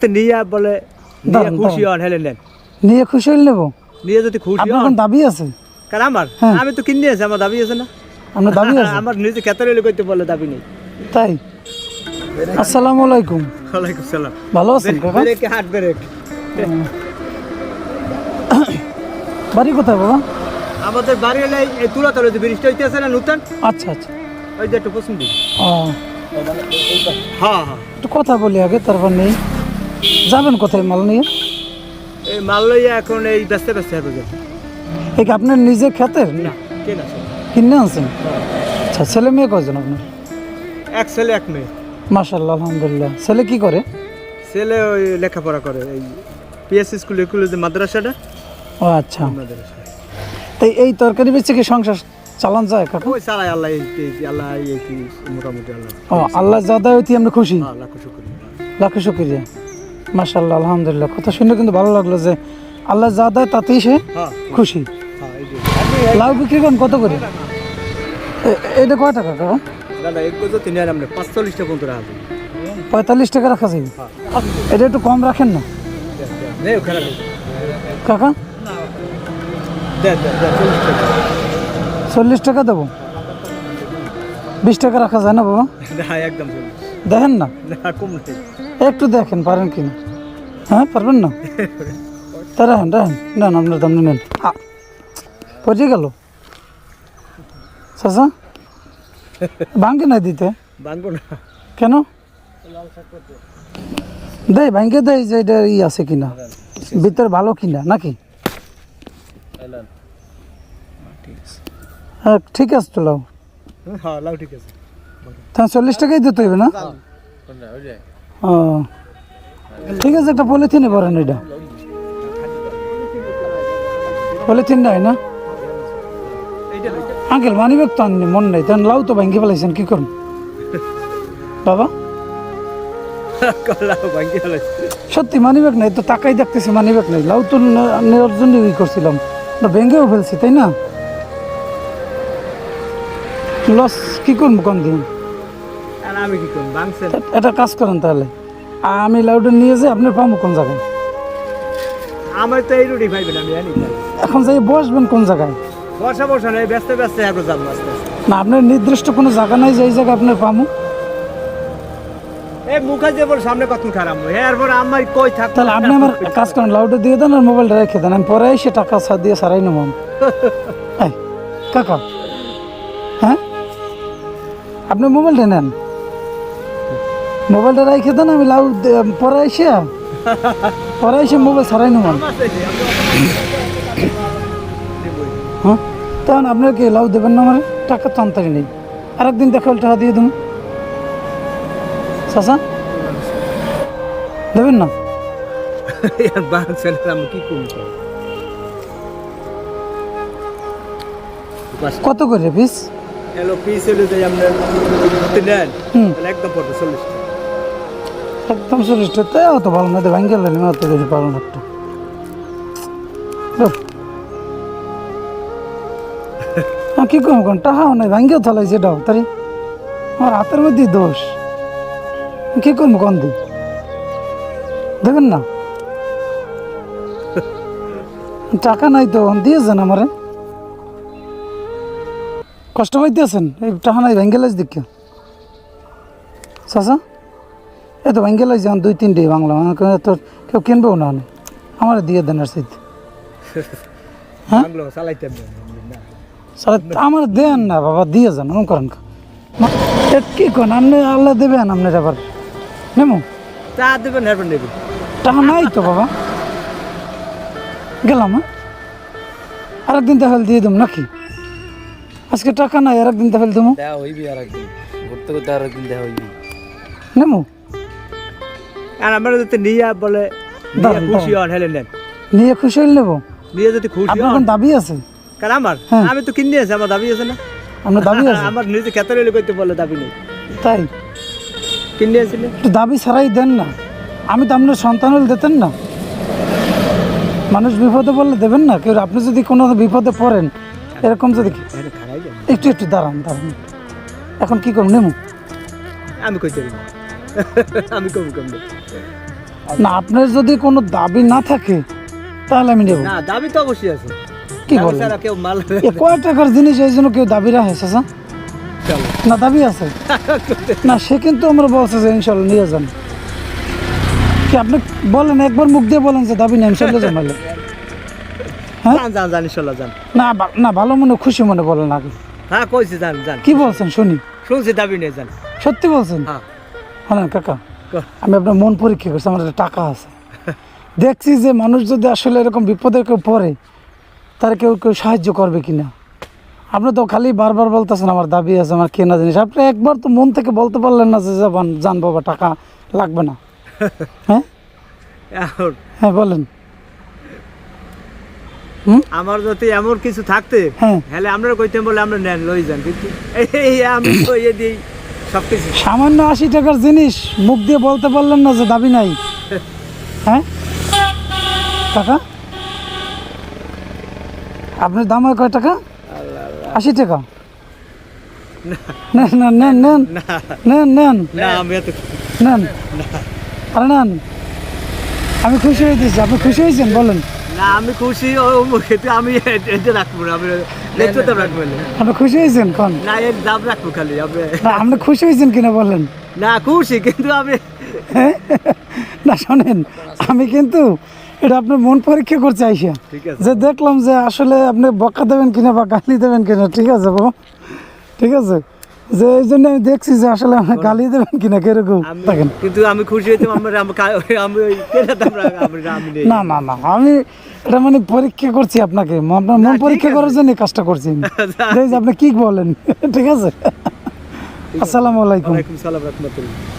তো নিয়ে বলে নিয়ে খুশি হন হেলে নেন। নিয়ে খুশি হইলে নেব? নিয়ে যদি খুশি হন। দাবি আছে? কারণ আমার। আমি তো কিনে আছি আমার দাবি আছে না? আপনার দাবি আছে? আমার নিজে খেতে রইলে করতে বলে দাবি নেই। তাই? আসসালামু আলাইকুম। ওয়ালাইকুম সালাম। ভালো আছেন কাকা? ব্রেক হাট ব্রেক। বাড়ি কোথায় বাবা? আমাদের বাড়ি হলে এই তুলা তলে যে হইতেছে না নতুন? আচ্ছা আচ্ছা। ওই যে একটু পছন্দ ও। হ্যাঁ হ্যাঁ। একটু কথা বলি আগে তারপর নেই। যাবেন কোথায় মাল নিয়ে? এই মাল লইয়া এখন এই ব্যস্ত ব্যস্ত হবে এই কি আপনার নিজে খেতের? না কে না শোনো? কিনে আনছেন? আচ্ছা ছেলে মেয়ে কয়জন আপনার? এক ছেলে এক মেয়ে। মাশাল্লাহ আলহামদুলিল্লাহ। ছেলে কি করে? ছেলে ওই লেখাপড়া করে এই পিএস স্কুলে স্কুলে যে মাদ্রাসাটা। ও আচ্ছা। মাদ্রাসা। তাই এই তরকারি বেচে কি সংসার চালান যায় কাকা ওই চালাই আল্লাহ এই আল্লাহ মোটামুটি আল্লাহ। ও আল্লাহ যা হইতে আমরা খুশি? হ্যাঁ লাখ শুক্রিয়া লাখো শুক্রিয়া। মাশাল্লাহ আলহামদুলিল্লাহ। কথা শুনে কিন্তু ভালো লাগল যে আল্লাহ যা দেয় তাতেই সে হ্যাঁ। খুশি। হ্যাঁ লাউ বিক্রি করেন কত করে? এটা কয় টাকা কাকা? পঁয়তাল্লিশ টাকা রাখা যাবে হ্যাঁ। এটা একটু কম রাখেন না। কাকা? চল্লিশ টাকা। দেবো। বিশ টাকা রাখা যায় না বাবা? একদম দেখেন না? একটু দেখেন পারেন কি না হ্যাঁ পারবেন না? তা রাখেন রাখেন। নেন আপনার দাম নেন। পচে গেল। চাচা ভাঙ্গে না দিতে? বানবো না। কেন? দেয় ভাঙ্গে দেয় যে এটা ই আছে কিনা। ভিতরে ভালো কিনা নাকি? হ্যাঁ ঠিক আছে তো লাও। হ্যাঁ লাউ ঠিক আছে। তাহলে চল্লিশ টাকাই দিতে হইবে না? ও। ঠিক আছে একটা পলিথিনে ভরেন এটা। পলিথিন নাই না? আঙ্কেল মানিব্যাগ তো আননি মন নাই। তখন লাউ তো ভাঙ্গি ফেলাইছেন কি করুন? বাবা? সত্যি মানিব্যাগ নাই তো তাকাই দেখতেছি মানিব্যাগ নাই। লাউ তো নেওয়ার জন্য ই করছিলাম। ভেঙ্গেও ফেলছি তাই না? লস কি করব কোন দিন। এটা কাজ করেন তাহলে। আমি লাউটা নিয়ে যাই আপনার পাবো কোন জায়গায়? আমার তো এই রুটি পাইবেন আমি জানি। এখন যাই বসবেন কোন জায়গায়? বর্ষা বর্ষা নেই ব্যস্ত ব্যস্ত এখন যাব আস্তে না আপনার নির্দিষ্ট কোনো জায়গা নাই যে এই জায়গায় আপনার পাবো এই মুখে যে বল সামনে কত খারাপ হয় এরপর আমার কই থাক তাহলে আপনি আমার কাজ করেন লাউটা দিয়ে দেন আর মোবাইলটা রেখে দেন আমি পরে এসে টাকা সার দিয়ে সারাই নেব। কাকা হ্যাঁ? আপনি মোবাইলটা নেন। মোবাইলটা রেখে দেন আমি লাউ পরে এসে পরে এসে মোবাইল সারাই নেব। হ্যাঁ? তখন আপনার কি লাউ দেবেন না আমার? টাকা তো আনতারি নেই। আরেকদিন দেখা টাকা দিয়ে দেবো। চাষা দেবেন না? কত করে পিস? হ্যালো পিস হলো একদম পড়বে চল্লিশ একদম চল্লিশটা তাই অত ভালো না ভাঙ্গে আমি অত কিছু পারব না একটা। কি করব কোন টাকাও নাই, ভাঙ্গেও থালাই যেটাও তাই আমার হাতের মধ্যেই দোষ। কি করব কোন দিন দেবেন না। টাকা নাই তো দিয়েছেন আমারে। কষ্ট পাইতেছেন, এই টাকা নাই, ভেঙ্গে লাইস দেখে চাচা? এ তো ভেঙ্গে যেমন দুই তিনটে বাংলা। মানে কেউ তো কেউ কিনবেও না আমি আমার দিয়ে দেন আর সেই হ্যাঁ? আমার দেন না বাবা দিয়ে যান এমন করেন কি করেন আপনি আল্লাহ দেবেন আপনার আবার। নেমু। চা দেবেন টাকা নাই তো বাবা। গেলাম হ্যাঁ? আরেকদিন তাহলে দিয়ে দেবো নাকি? আজকে টাকা নাই আরেকদিন তাহলে দেবো। হইবি আর একদিন ঘুরতে ঘুরতে আর একদিন দেখা হইবি। নেমো। আর আমরা যদি নিয়ে বলে নিয়ে খুশি হন হেলে নেন। নিয়ে খুশি হইলে নেব? নিয়ে যদি খুশি হন। দাবি আছে? কারণ আমার? হ্যাঁ। আমি তো কিনে আছি আমার দাবি আছে না? আপনার দাবি আছে? আমার নিজে খেতে রইলে করতে বলে দাবি নেই। তাই? কিনে আসলে একটু দাবি ছাড়াই দেন না। আমি তো আপনার সন্তান হলে দিতেন না। মানুষ বিপদে বললে দেবেন না। কেউ আপনি যদি কোনো বিপদে পড়েন এরকম যদি একটু একটু দাঁড়ান দাঁড়ান। এখন কি করুন নেমু আমি না। আমি কম কম। না আপনার যদি কোনো দাবি না থাকে তাহলে আমি নেব। না দাবি তো অবশ্যই আছে। কি বলেন? কেউ মাল কয় টাকার জিনিস এই জন্য কেউ দাবি রাখে চাচা? না দাবি আছে। না সে কিন্তু আমরা বলছে যে ইনশাল্লাহ নিয়ে যান। কি আপনি বলেন একবার মুখ দিয়ে বলেন যে দাবি নেই ইনশাল্লাহ হ্যাঁ? ইনশাল্লাহ না না ভালো মনে খুশি মনে বলেন আগে। হ্যাঁ কইছি কি বলছেন শুনি। শুনছি দাবি নেই সত্যি বলছেন? হ্যাঁ। হ্যাঁ কাকা। আমি আপনার মন পরীক্ষা করছি আমার টাকা আছে। দেখছি যে মানুষ যদি আসলে এরকম বিপদে কেউ পড়ে তার কেউ কেউ সাহায্য করবে কিনা? আপনি তো খালি বারবার বলতেছেন আমার দাবি আছে আমার কেনা জিনিস। আপনি একবার তো মন থেকে বলতে পারলেন না যে যাবান যান বাবা টাকা লাগবে না। হ্যাঁ? হ্যাঁ বলেন। আমার যদি এমন কিছু থাকতে হ্যাঁ। আমরা কইতাম বলে আমরা নেন লই যান। কিন্তু এই আমি কইয়ে দিই সব কিছু। সামান্য আশি টাকার জিনিস মুখ দিয়ে বলতে পারলেন না যে দাবি নাই। হ্যাঁ? টাকা? আপনার দাম হয় কয় টাকা? আশি টাকা? নেন নেন নেন নেন। নেন নেন। না আমি নেন। আরে নেন। আমি খুশি হয়ে দিয়েছি। আপনি খুশি হয়েছেন? বলেন। না আমি খুশি ও কিন্তু আমি এটা রাখব না আমি নেতৃত্ব রাখব না। আপনি খুশি হয়েছেন কন? না এর দাম রাখব খালি না আপনি খুশি হয়েছেন কিনা বলেন? না খুশি কিন্তু আমি না শোনেন আমি কিন্তু এটা আপনার মন পরীক্ষা করতে আইসা। ঠিক আছে। যে দেখলাম যে আসলে আপনি বকা দেবেন কিনা বা গালি দেবেন কিনা ঠিক আছে বাবা ঠিক আছে? যে এই জন্য আমি দেখছি যে আসলে আমার গালি দেবেন কিনা কীরকম? থাকেন কিন্তু আমি খুশি হইতাম আমার না না না আমি এটা মানে পরীক্ষা করছি আপনাকে। আপনার মন পরীক্ষা করার জন্য কাজটা করছি। আপনি কি বলেন? ঠিক আছে। আসসালামু আলাইকুম। ওয়ালাইকুম সালাম রহমতুল্লাহ।